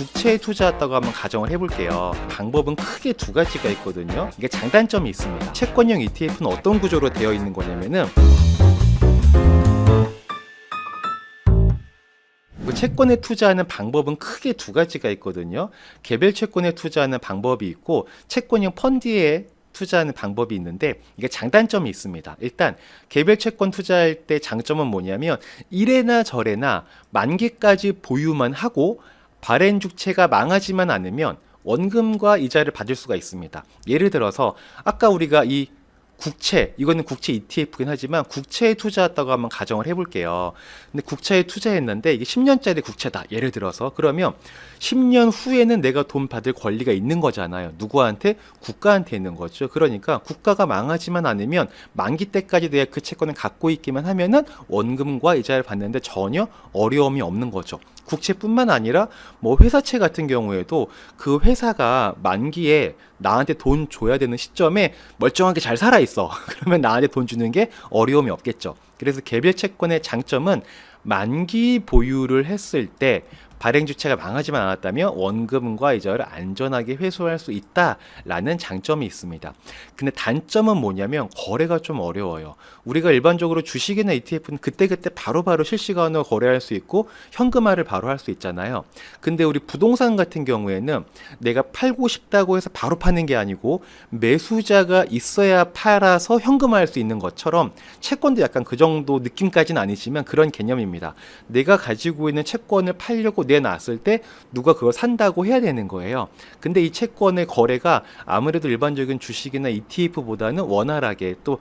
국채에 투자했다고 한번 가정을 해볼게요. 방법은 크게 두 가지가 있거든요. 이게 장단점이 있습니다. 채권형 ETF는 어떤 구조로 되어 있는 거냐면은 그 채권에 투자하는 방법은 크게 두 가지가 있거든요. 개별 채권에 투자하는 방법이 있고 채권형 펀드에 투자하는 방법이 있는데 이게 장단점이 있습니다. 일단 개별 채권 투자할 때 장점은 뭐냐면 이래나 저래나 만기까지 보유만 하고 발행 주체가 망하지만 않으면 원금과 이자를 받을 수가 있습니다. 예를 들어서 아까 우리가 이 국채 이거는 국채 ETF긴 하지만 국채에 투자했다고 한번 가정을 해볼게요. 근데 국채에 투자했는데 이게 10년짜리 국채다. 예를 들어서 그러면 10년 후에는 내가 돈 받을 권리가 있는 거잖아요. 누구한테? 국가한테 있는 거죠. 그러니까 국가가 망하지만 않으면 만기 때까지 내가 그 채권을 갖고 있기만 하면은 원금과 이자를 받는데 전혀 어려움이 없는 거죠. 국채뿐만 아니라 뭐 회사채 같은 경우에도 그 회사가 만기에 나한테 돈 줘야 되는 시점에 멀쩡하게 잘 살아 있어. 그러면 나한테 돈 주는 게 어려움이 없겠죠. 그래서 개별 채권의 장점은 만기 보유를 했을 때 발행 주체가 망하지만 않았다면 원금과 이자를 안전하게 회수할 수 있다라는 장점이 있습니다. 근데 단점은 뭐냐면 거래가 좀 어려워요. 우리가 일반적으로 주식이나 ETF는 그때그때 바로 바로 실시간으로 거래할 수 있고 현금화를 바로 할 수 있잖아요. 근데 우리 부동산 같은 경우에는 내가 팔고 싶다고 해서 바로 파는 게 아니고 매수자가 있어야 팔아서 현금화할 수 있는 것처럼 채권도 약간 그 정도 느낌까지는 아니지만 그런 개념입니다. 내가 가지고 있는 채권을 팔려고 내놨을 때 누가 그걸 산다고 해야 되는 거예요. 근데 이 채권의 거래가 아무래도 일반적인 주식이나 ETF보다는 원활하게 또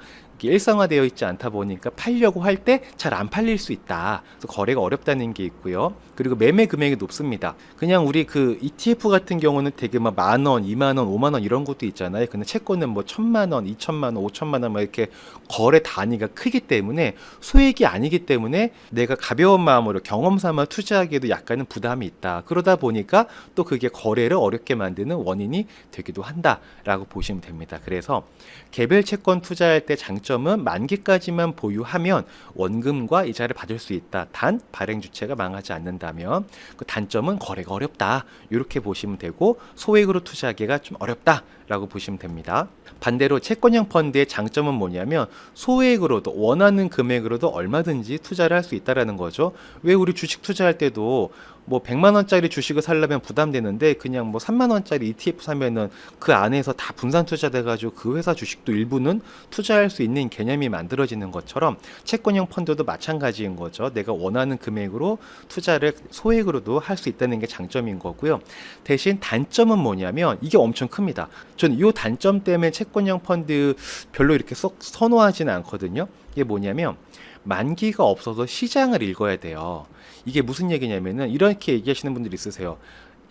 일상화되어 있지 않다 보니까 팔려고 할 때 잘 안 팔릴 수 있다. 그래서 거래가 어렵다는 게 있고요. 그리고 매매 금액이 높습니다. 그냥 우리 그 ETF 같은 경우는 되게 막 만 원, 이만 원, 오만 원 이런 것도 있잖아요. 근데 채권은 뭐 천만 원, 이천만 원, 오천만 원 막 이렇게 거래 단위가 크기 때문에 소액이 아니기 때문에 내가 가벼운 마음으로 경험 삼아 투자하기에도 약간은 부담이 있다. 그러다 보니까 또 그게 거래를 어렵게 만드는 원인이 되기도 한다라고 보시면 됩니다. 그래서 개별 채권 투자할 때 장점 은 만기까지만 보유하면 원금과 이자를 받을 수 있다. 단 발행 주체가 망하지 않는다면 그 단점은 거래가 어렵다. 이렇게 보시면 되고 소액으로 투자하기가 좀 어렵다라고 보시면 됩니다. 반대로 채권형 펀드의 장점은 뭐냐면 소액으로도 원하는 금액으로도 얼마든지 투자를 할 수 있다라는 거죠. 왜 우리 주식 투자할 때도 뭐 100만 원짜리 주식을 살려면 부담되는데 그냥 뭐 3만 원짜리 ETF 사면은 그 안에서 다 분산 투자돼 가지고 그 회사 주식도 일부는 투자할 수 있는 개념이 만들어지는 것처럼 채권형 펀드도 마찬가지인 거죠. 내가 원하는 금액으로 투자를 소액으로도 할 수 있다는 게 장점인 거고요. 대신 단점은 뭐냐면 이게 엄청 큽니다. 저는 이 단점 때문에 채권형 펀드 별로 이렇게 썩 선호하지는 않거든요. 이게 뭐냐면 만기가 없어서 시장을 읽어야 돼요. 이게 무슨 얘기냐면은 이렇게 얘기하시는 분들이 있으세요.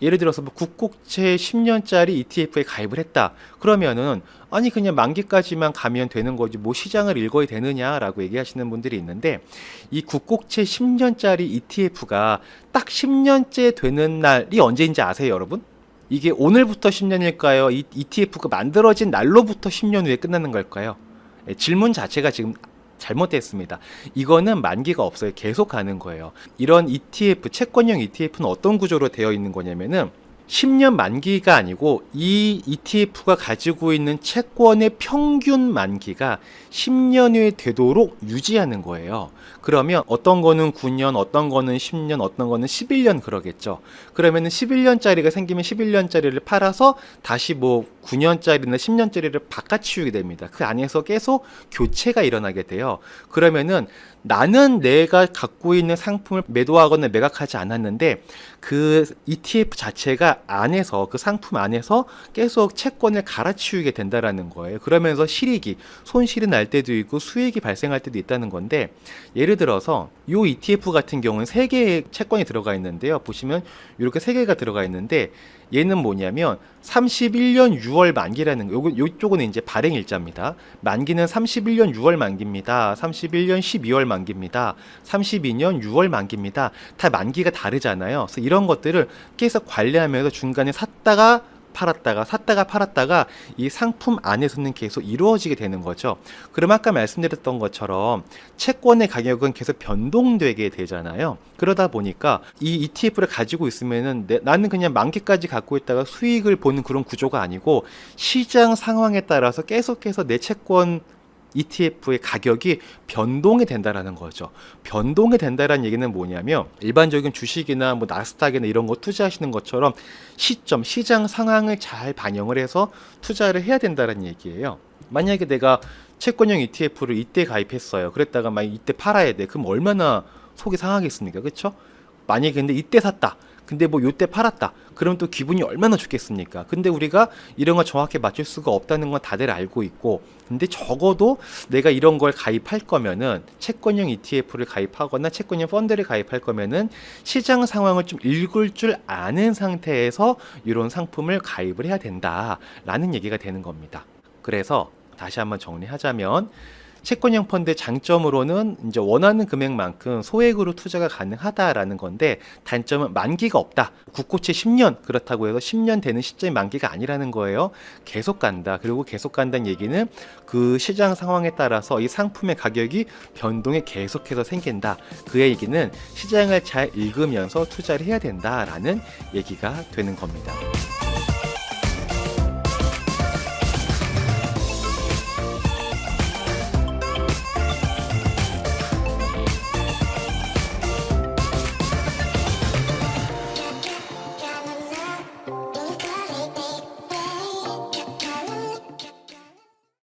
예를 들어서 뭐 국곡채 10년짜리 ETF에 가입을 했다. 그러면은 아니 그냥 만기까지만 가면 되는 거지 뭐 시장을 읽어야 되느냐라고 얘기하시는 분들이 있는데 이 국곡채 10년짜리 ETF가 딱 10년째 되는 날이 언제인지 아세요, 여러분? 이게 오늘부터 10년일까요? 이 ETF가 만들어진 날로부터 10년 후에 끝나는 걸까요? 예, 질문 자체가 지금 잘못됐습니다. 이거는 만기가 없어요. 계속 가는 거예요. 이런 ETF, 채권형 ETF는 어떤 구조로 되어 있는 거냐면은 10년 만기가 아니고 이 ETF가 가지고 있는 채권의 평균 만기가 10년 후에 되도록 유지하는 거예요. 그러면 어떤 거는 9년, 어떤 거는 10년, 어떤 거는 11년 그러겠죠. 그러면은 11년짜리가 생기면 11년짜리를 팔아서 다시 뭐 9년짜리나 10년짜리를 바꿔치우게 됩니다. 그 안에서 계속 교체가 일어나게 돼요. 그러면은 나는 내가 갖고 있는 상품을 매도하거나 매각하지 않았는데 그 ETF 자체가 안에서 그 상품 안에서 계속 채권을 갈아치우게 된다라는 거예요. 그러면서 실익이 손실이 날 때도 있고 수익이 발생할 때도 있다는 건데 예를 들어서 요 ETF 같은 경우는 세 개의 채권이 들어가 있는데요. 보시면 이렇게 세 개가 들어가 있는데 얘는 뭐냐면 31년 6월 만기라는 거. 요거 요 쪽은 이제 발행 일자입니다. 만기는 31년 6월 만기입니다. 31년 12월 만기입니다. 32년 6월 만기입니다. 다 만기가 다르잖아요. 그래서 이런 것들을 계속 관리하면서 중간에 샀다가 팔았다가 샀다가 팔았다가 이 상품 안에서는 계속 이루어지게 되는 거죠. 그럼 아까 말씀드렸던 것처럼 채권의 가격은 계속 변동되게 되잖아요. 그러다 보니까 이 ETF를 가지고 있으면은 내- 나는 그냥 만기까지 갖고 있다가 수익을 보는 그런 구조가 아니고 시장 상황에 따라서 계속해서 내 채권 ETF의 가격이 변동이 된다라는 거죠. 변동이 된다라는 얘기는 뭐냐면 일반적인 주식이나 뭐 나스닥이나 이런 거 투자하시는 것처럼 시점, 시장 상황을 잘 반영을 해서 투자를 해야 된다는 얘기예요. 만약에 내가 채권형 ETF를 이때 가입했어요. 그랬다가 막 이때 팔아야 돼. 그럼 얼마나 속이 상하겠습니까? 그렇죠? 만약에 근데 이때 샀다. 근데 뭐 요때 팔았다. 그럼 또 기분이 얼마나 좋겠습니까? 근데 우리가 이런 걸 정확히 맞출 수가 없다는 건 다들 알고 있고 근데 적어도 내가 이런 걸 가입할 거면은 채권형 ETF를 가입하거나 채권형 펀드를 가입할 거면은 시장 상황을 좀 읽을 줄 아는 상태에서 이런 상품을 가입을 해야 된다라는 얘기가 되는 겁니다. 그래서 다시 한번 정리하자면 채권형 펀드의 장점으로는 이제 원하는 금액만큼 소액으로 투자가 가능하다라는 건데 단점은 만기가 없다. 국고채 10년 그렇다고 해서 10년 되는 시점이 만기가 아니라는 거예요. 계속 간다. 그리고 계속 간다는 얘기는 그 시장 상황에 따라서 이 상품의 가격이 변동이 계속해서 생긴다. 그 얘기는 시장을 잘 읽으면서 투자를 해야 된다라는 얘기가 되는 겁니다.